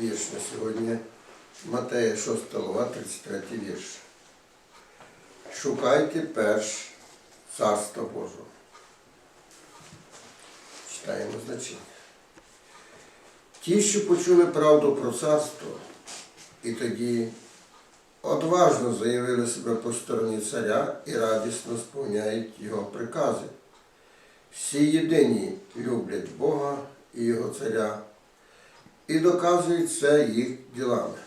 вірш на сьогодні. Матея 6 глава, 33 вірш. Шукайте перш Царства Божого. Читаємо значення. Ті, що почули правду про царство, і тоді одважно заявили себе по стороні царя і радісно сповняють його прикази. Всі єдині люблять Бога і Його царя і доказують це їх ділами.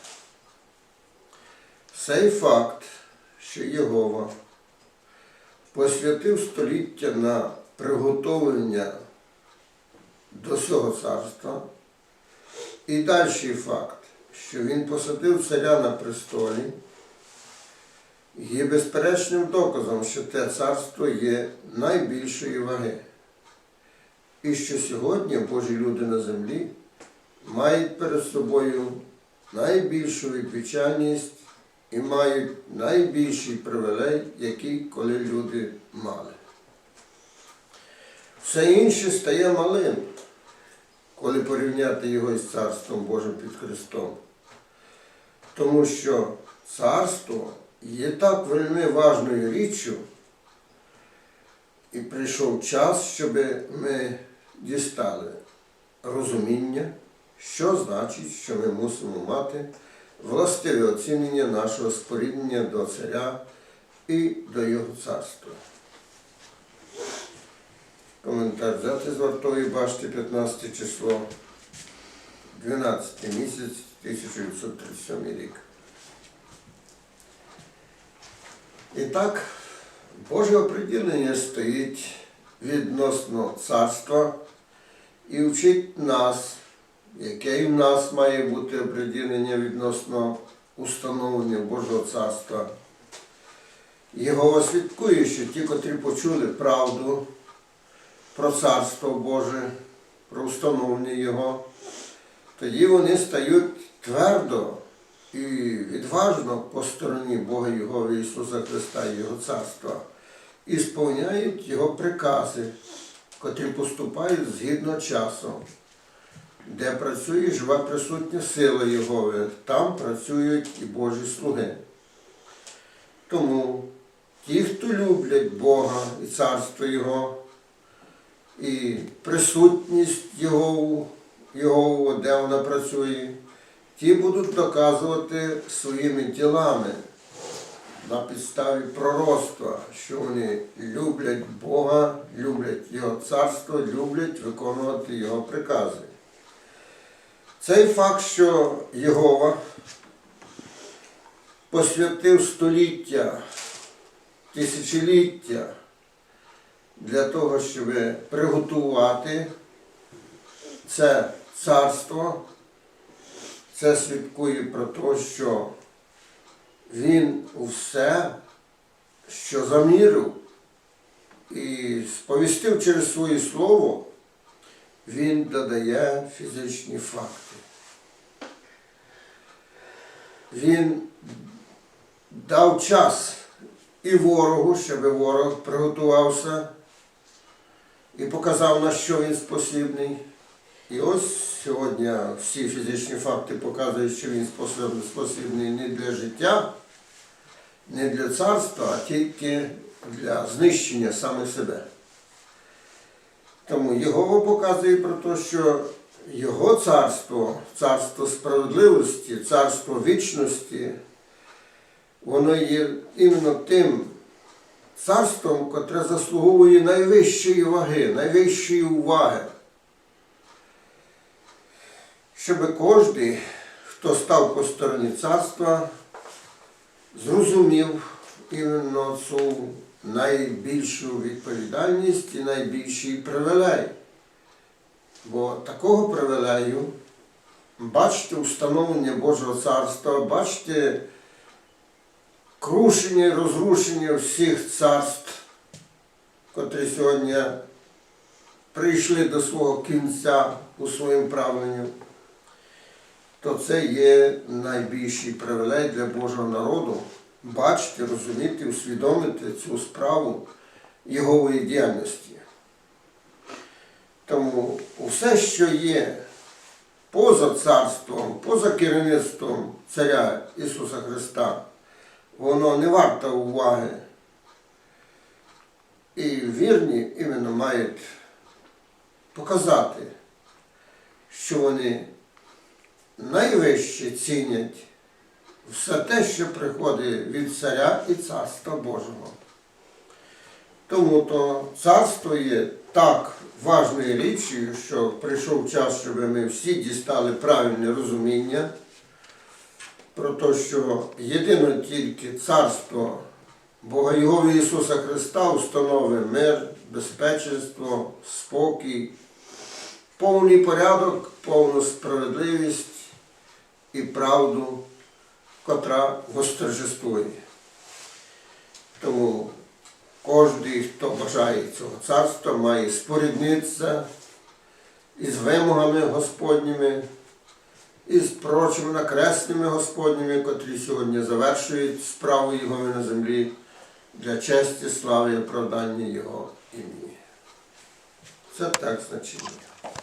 Цей факт, що Єгова посвятив століття на приготовлення до цього царства, і дальший факт, що він посадив царя на престолі, є безперечним доказом, що те царство є найбільшої ваги. І що сьогодні Божі люди на землі мають перед собою найбільшу відповідальність і мають найбільший привілей, який коли люди мали. Все інше стає малим, коли порівняти його із Царством Божим під Христом. Тому що царство є так вельми важною річчю, і прийшов час, щоб ми дістали розуміння, що значить, що ми мусимо мати властиве оцінення нашого споріднення до царя і до його царства. Коментар взяти з вартової башти 15 число, 12 місяць 1937 рік. І так, Боже оприділення стоїть відносно царства і вчить нас, яке і в нас має бути оприділення відносно установлення Божого царства. Його освідкує, що ті, котрі почули правду про царство Боже, про встановлення Його, тоді вони стають твердо і відважно по стороні Бога Його Ісуса Христа і Його царства і сповняють Його прикази, котрі поступають згідно часу. Де працює жива присутня сила Єгови, там працюють і Божі слуги. Тому ті, хто люблять Бога і царство Його, і присутність Його, Його, де вона працює, ті будуть доказувати своїми ділами на підставі пророцтва, що вони люблять Бога, люблять Його царство, люблять виконувати Його прикази. Цей факт, що Єгова посвятив століття, тисячоліття для того, щоб приготувати це царство, це свідкує про те, що він усе, що замірив і сповістив через своє слово, він додає фізичні факти. Він дав час і ворогу, щоб ворог приготувався і показав, на що він спосібний. І ось сьогодні всі фізичні факти показують, що він спосібний не для життя, не для царства, а тільки для знищення саме себе. Тому Єгова показує про те, що його царство, царство справедливості, царство вічності, воно є іменно тим царством, котре заслуговує найвищої ваги, найвищої уваги. Щоб кожен, хто став по стороні царства, зрозумів іменно цю найбільшу відповідальність і найбільший привілей. Бо такого привілею, бачите установлення Божого царства, бачите крушення і розрушення всіх царств, котрі сьогодні прийшли до свого кінця у своєму правленню, то це є найбільший привілей для Божого народу бачити, розуміти, усвідомити цю справу Йогової діяльності. Тому все, що є поза царством, поза керівництвом Царя Ісуса Христа, воно не варто уваги. І вірні іменно мають показати, що вони найвище цінять все те, що приходить від царя і царства Божого. Тому то царство є так важною річчю, що прийшов час, щоб ми всі дістали правильне розуміння про те, що єдино тільки царство Бога Його Ісуса Христа установить мир, безпеченство, спокій, повний порядок, повну справедливість і правду, котра восторжествує. Тому кожен, хто бажає цього царства, має споріднитися із вимогами Господніми, із прочими накресними Господніми, котрі сьогодні завершують справу Його на землі для честі, слави і оправдання Його імені. Це так значення.